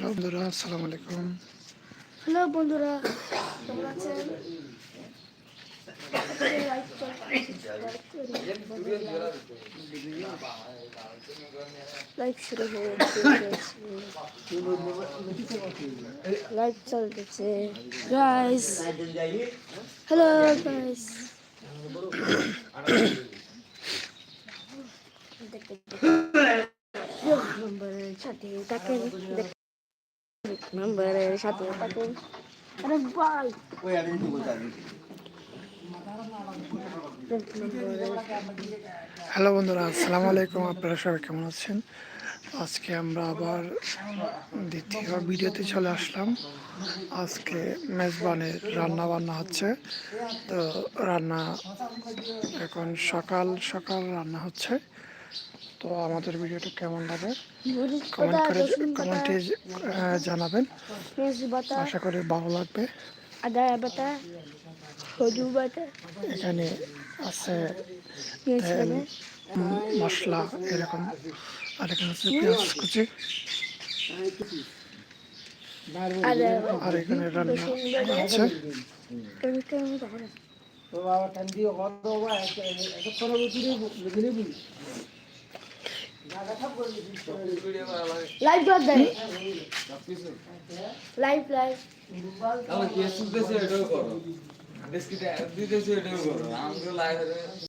বন্ধুরা আসসালামু আলাইকুম হ্যালো বন্ধুরা কেমন আছেন লাইভ শুরু হয়ে লাইভ চলতেছে গাইস হ্যালো গাইস নম্বরের সাথে থাকেন হ্যালো বন্ধুরা আসসালামু আলাইকুম আপনারা সবাই কেমন আছেন? আজকে আমরা আবার দ্বিতীয় ভিডিওতে চলে আসলাম। আজকে মেজবানের রান্না বান্না হচ্ছে। তো রান্না এখন সকাল সকাল রান্না হচ্ছে। তো আমাদের ভিডিওটা কেমন লাগে কমেন্ট করে কমেন্টে জানাবেন। আশা করি ভালো লাগবে। আদা বাটা হলুদ বাটা এখানে আছে মশলা এরকম। আর এখানে আছে পেঁয়াজ কুচি। আর এখানে রান্না হচ্ছে। কেমন কেমন তখন লাইভ জব দেয়। লাইভ লাইভ তাহলে কে শুনতেছে এটাও করো। ডেস্কিটা দিতেছে এটাও করো। আমাকে লাইভ